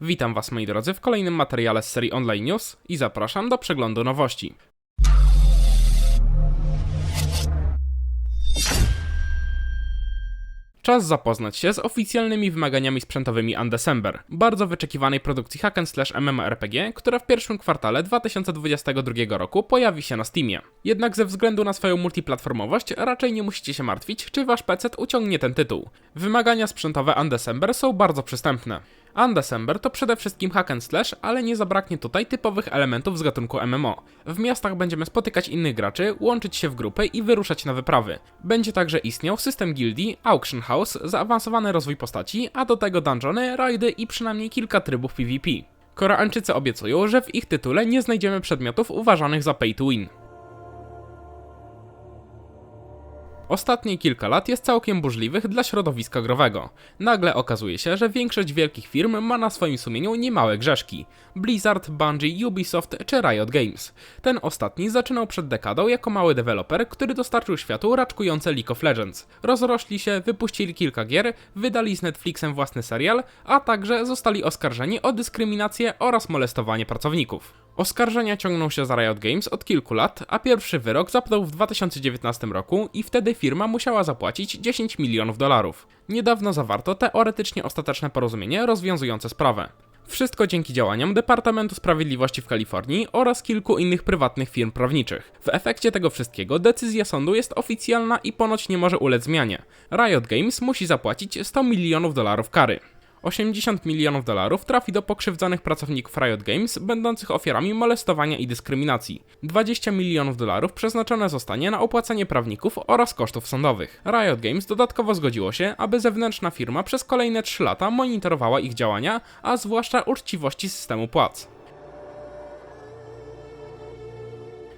Witam Was moi drodzy w kolejnym materiale z serii Online News i zapraszam do przeglądu nowości. Czas zapoznać się z oficjalnymi wymaganiami sprzętowymi Undecember, bardzo wyczekiwanej produkcji hack and slash MMORPG, która w pierwszym kwartale 2022 roku pojawi się na Steamie. Jednak ze względu na swoją multiplatformowość raczej nie musicie się martwić, czy wasz PC uciągnie ten tytuł. Wymagania sprzętowe Undecember są bardzo przystępne. Undecember to przede wszystkim hack and slash, ale nie zabraknie tutaj typowych elementów z gatunku MMO. W miastach będziemy spotykać innych graczy, łączyć się w grupy i wyruszać na wyprawy. Będzie także istniał system gildii, auction house, zaawansowany rozwój postaci, a do tego dungeony, rajdy i przynajmniej kilka trybów PvP. Koreańczycy obiecują, że w ich tytule nie znajdziemy przedmiotów uważanych za pay to win. Ostatnie kilka lat jest całkiem burzliwych dla środowiska growego. Nagle okazuje się, że większość wielkich firm ma na swoim sumieniu niemałe grzeszki. Blizzard, Bungie, Ubisoft czy Riot Games. Ten ostatni zaczynał przed dekadą jako mały deweloper, który dostarczył światu raczkujące League of Legends. Rozrośli się, wypuścili kilka gier, wydali z Netflixem własny serial, a także zostali oskarżeni o dyskryminację oraz molestowanie pracowników. Oskarżenia ciągną się za Riot Games od kilku lat, a pierwszy wyrok zapadł w 2019 roku i wtedy firma musiała zapłacić 10 milionów dolarów. Niedawno zawarto teoretycznie ostateczne porozumienie rozwiązujące sprawę. Wszystko dzięki działaniom Departamentu Sprawiedliwości w Kalifornii oraz kilku innych prywatnych firm prawniczych. W efekcie tego wszystkiego decyzja sądu jest oficjalna i ponoć nie może ulec zmianie. Riot Games musi zapłacić 100 milionów dolarów kary. 80 milionów dolarów trafi do pokrzywdzonych pracowników Riot Games, będących ofiarami molestowania i dyskryminacji. 20 milionów dolarów przeznaczone zostanie na opłacanie prawników oraz kosztów sądowych. Riot Games dodatkowo zgodziło się, aby zewnętrzna firma przez kolejne 3 lata monitorowała ich działania, a zwłaszcza uczciwości systemu płac.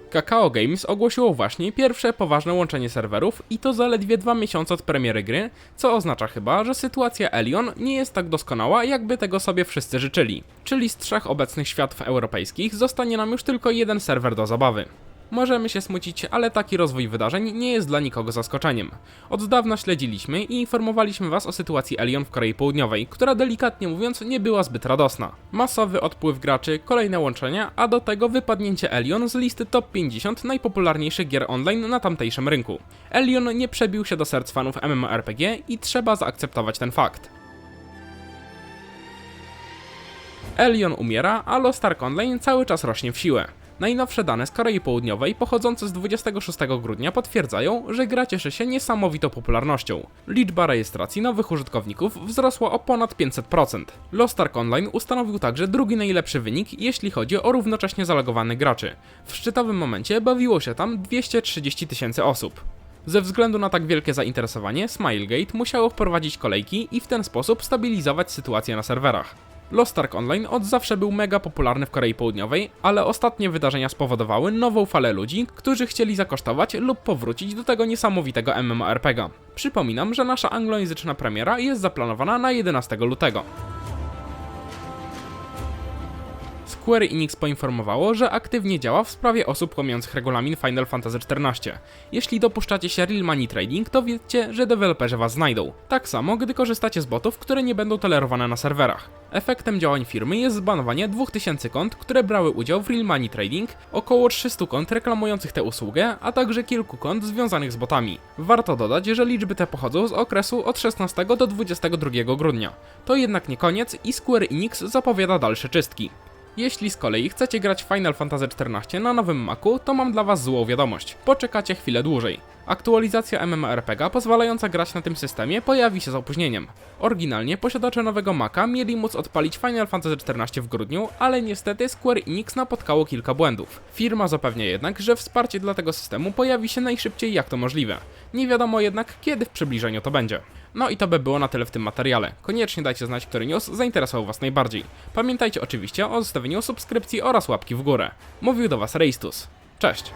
Kakao Games ogłosiło właśnie pierwsze poważne łączenie serwerów i to zaledwie dwa miesiące od premiery gry, co oznacza chyba, że sytuacja Elion nie jest tak doskonała, jakby tego sobie wszyscy życzyli. Czyli z trzech obecnych światów europejskich zostanie nam już tylko jeden serwer do zabawy. Możemy się smucić, ale taki rozwój wydarzeń nie jest dla nikogo zaskoczeniem. Od dawna śledziliśmy i informowaliśmy Was o sytuacji Elion w Korei Południowej, która delikatnie mówiąc nie była zbyt radosna. Masowy odpływ graczy, kolejne łączenia, a do tego wypadnięcie Elion z listy top 50 najpopularniejszych gier online na tamtejszym rynku. Elion nie przebił się do serc fanów MMORPG i trzeba zaakceptować ten fakt. Elion umiera, a Lost Ark Online cały czas rośnie w siłę. Najnowsze dane z Korei Południowej, pochodzące z 26 grudnia, potwierdzają, że gra cieszy się niesamowitą popularnością. Liczba rejestracji nowych użytkowników wzrosła o ponad 500%. Lost Ark Online ustanowił także drugi najlepszy wynik, jeśli chodzi o równocześnie zalogowanych graczy. W szczytowym momencie bawiło się tam 230 tysięcy osób. Ze względu na tak wielkie zainteresowanie, Smilegate musiało wprowadzić kolejki i w ten sposób stabilizować sytuację na serwerach. Lost Ark Online od zawsze był mega popularny w Korei Południowej, ale ostatnie wydarzenia spowodowały nową falę ludzi, którzy chcieli zakosztować lub powrócić do tego niesamowitego MMORPG. Przypominam, że nasza anglojęzyczna premiera jest zaplanowana na 11 lutego. Square Enix poinformowało, że aktywnie działa w sprawie osób łamiących regulamin Final Fantasy XIV. Jeśli dopuszczacie się Real Money Trading, to wiedzcie, że deweloperzy was znajdą. Tak samo, gdy korzystacie z botów, które nie będą tolerowane na serwerach. Efektem działań firmy jest zbanowanie 2000 kont, które brały udział w Real Money Trading, około 300 kont reklamujących tę usługę, a także kilku kont związanych z botami. Warto dodać, że liczby te pochodzą z okresu od 16 do 22 grudnia. To jednak nie koniec i Square Enix zapowiada dalsze czystki. Jeśli z kolei chcecie grać Final Fantasy XIV na nowym Macu, to mam dla Was złą wiadomość. Poczekacie chwilę dłużej. Aktualizacja MMORPG pozwalająca grać na tym systemie pojawi się z opóźnieniem. Oryginalnie posiadacze nowego Maca mieli móc odpalić Final Fantasy XIV w grudniu, ale niestety Square Enix napotkało kilka błędów. Firma zapewnia jednak, że wsparcie dla tego systemu pojawi się najszybciej jak to możliwe. Nie wiadomo jednak kiedy w przybliżeniu to będzie. No i to by było na tyle w tym materiale. Koniecznie dajcie znać, który news zainteresował Was najbardziej. Pamiętajcie oczywiście o zostawieniu subskrypcji oraz łapki w górę. Mówił do Was Reistus. Cześć!